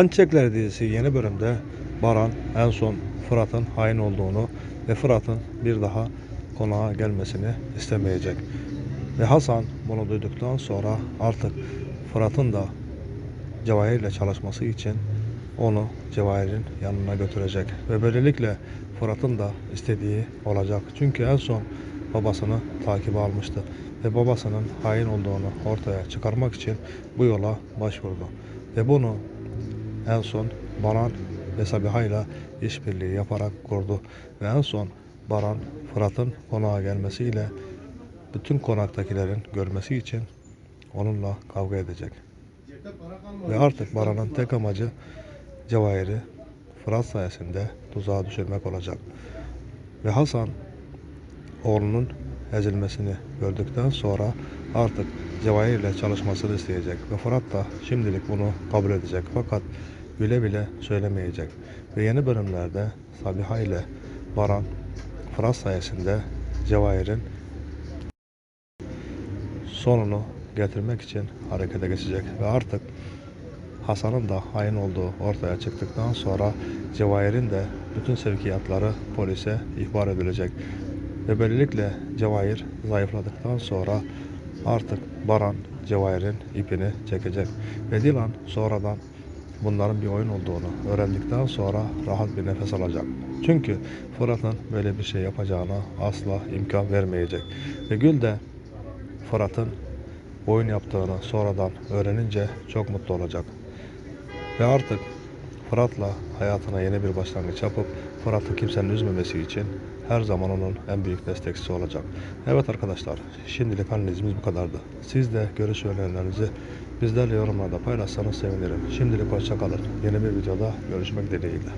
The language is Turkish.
Hançekler dizisi yeni bölümde Baran en son Fırat'ın hain olduğunu ve Fırat'ın bir daha konağa gelmesini istemeyecek. Ve Hasan bunu duyduktan sonra artık Fırat'ın da Cevahir ile çalışması için onu Cevahir'in yanına götürecek. Ve böylelikle Fırat'ın da istediği olacak. Çünkü en son babasını takibe almıştı. Ve babasının hain olduğunu ortaya çıkarmak için bu yola başvurdu. Ve bunu en son Baran ve Sabiha ile işbirliği yaparak kurdu. Ve en son Baran Fırat'ın konağa gelmesiyle bütün konaktakilerin görmesi için onunla kavga edecek. Ve artık Baran'ın tek amacı Cevahir'i Fırat sayesinde tuzağa düşürmek olacak. Ve Hasan oğlunun ezilmesini gördükten sonra artık Cevahir ile çalışmasını isteyecek. Ve Fırat da şimdilik bunu kabul edecek. Fakat bile bile söylemeyecek. Ve yeni bölümlerde Sabiha ile Baran Fırat sayesinde Cevahir'in sonunu getirmek için harekete geçecek. Ve artık Hasan'ın da hain olduğu ortaya çıktıktan sonra Cevahir'in de bütün sevkiyatları polise ihbar edilecek. Ve böylelikle Cevahir zayıfladıktan sonra artık Baran Cevahir'in ipini çekecek. Ve Dilan sonradan bunların bir oyun olduğunu öğrendikten sonra rahat bir nefes alacak. Çünkü Fırat'ın böyle bir şey yapacağına asla imkan vermeyecek. Ve Gül de Fırat'ın oyun yaptığını sonradan öğrenince çok mutlu olacak. Ve artık Fırat'la hayatına yeni bir başlangıç yapıp Fırat'ı kimsenin üzmemesi için her zaman onun en büyük destekçisi olacak. Evet arkadaşlar, şimdilik analizimiz bu kadardı. Siz de görüş önerilerinizi bizlerle yorumlarda paylaşsanız sevinirim. Şimdilik hoşçakalın. Yeni bir videoda görüşmek dileğiyle.